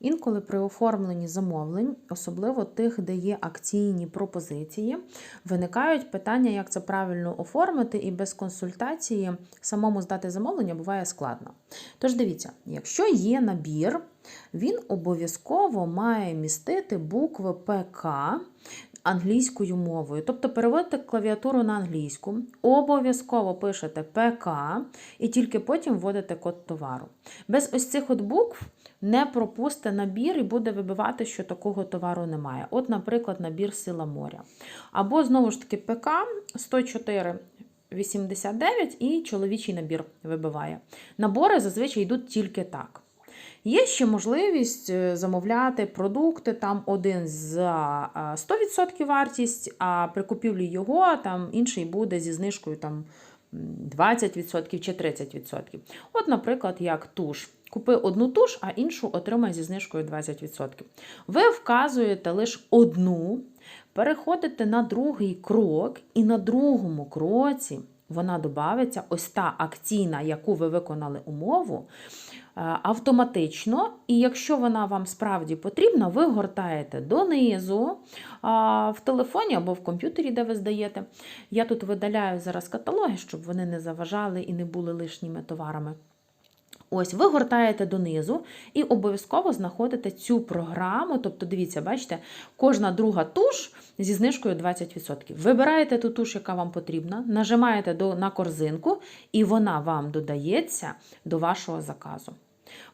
Інколи при оформленні замовлень, особливо тих, де є акційні пропозиції, виникають питання, як це правильно оформити, і без консультації самому здати замовлення буває складно. Тож дивіться, якщо є набір, він обов'язково має містити букви ПК англійською мовою. Тобто переводите клавіатуру на англійську, обов'язково пишете ПК і тільки потім вводите код товару. Без ось цих от букв не пропусте набір і буде вибивати, що такого товару немає. От, наприклад, набір Сила моря. Або, знову ж таки, ПК 104. 89 і чоловічий набір вибиває. Набори зазвичай йдуть тільки так. Є ще можливість е, замовляти продукти, там один за е, 100% вартість, а при купівлі його там інший буде зі знижкою там 20% чи 30%. От, наприклад, як туш. Купи одну туш, а іншу отримай зі знижкою 20%. Ви вказуєте лише одну, переходите на другий крок, і на другому кроці вона додається ось та акційна, яку ви виконали умову, е, автоматично. І якщо вона вам справді потрібна, ви гортаєте донизу в телефоні або в комп'ютері, де ви здаєте. Я тут видаляю зараз каталоги, щоб вони не заважали і не були лишніми товарами. Ось, ви гортаєте донизу і обов'язково знаходите цю програму. Тобто, дивіться, бачите, кожна друга туш зі знижкою 20%. Вибираєте ту туш, яка вам потрібна, нажимаєте до, на корзинку, і вона вам додається до вашого заказу.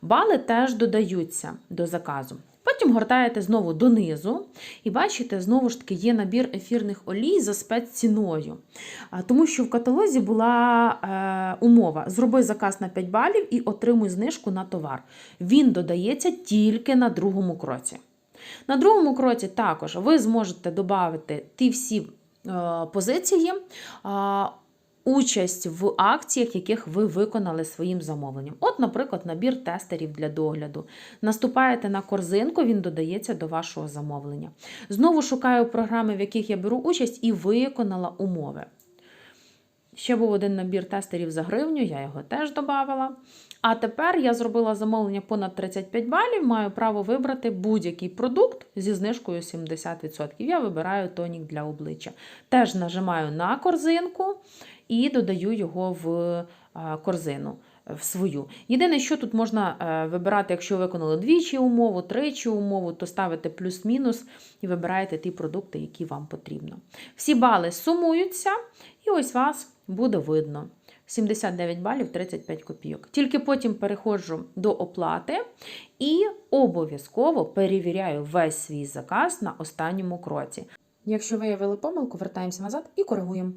Бали теж додаються до заказу. Потім гортаєте знову донизу, і бачите, знову ж таки є набір ефірних олій за спецціною. Тому що в каталозі була е, умова: зроби заказ на 5 балів і отримуй знижку на товар. Він додається тільки на другому кроці. На другому кроці також ви зможете додати ті всі е, позиції. Участь в акціях, яких ви виконали своїм замовленням. От, наприклад, набір тестерів для догляду. Наступаєте на корзинку, він додається до вашого замовлення. Знову шукаю програми, в яких я беру участь, і виконала умови. Ще був один набір тестерів за гривню, я його теж додавала. А тепер я зробила замовлення понад 35 балів, маю право вибрати будь-який продукт зі знижкою 70%. Я вибираю тонік для обличчя. Теж нажимаю на корзинку і додаю його в е, корзину. В свою. Єдине, що тут можна е, вибирати, якщо виконали двічі умову, тричі умову, то ставите плюс-мінус і вибираєте ті продукти, які вам потрібно. Всі бали сумуються, і ось вас буде видно. 79 балів 35 копійок. Тільки потім переходжу до оплати і обов'язково перевіряю весь свій заказ на останньому кроці. Якщо виявили помилку, вертаємося назад і коригуємо.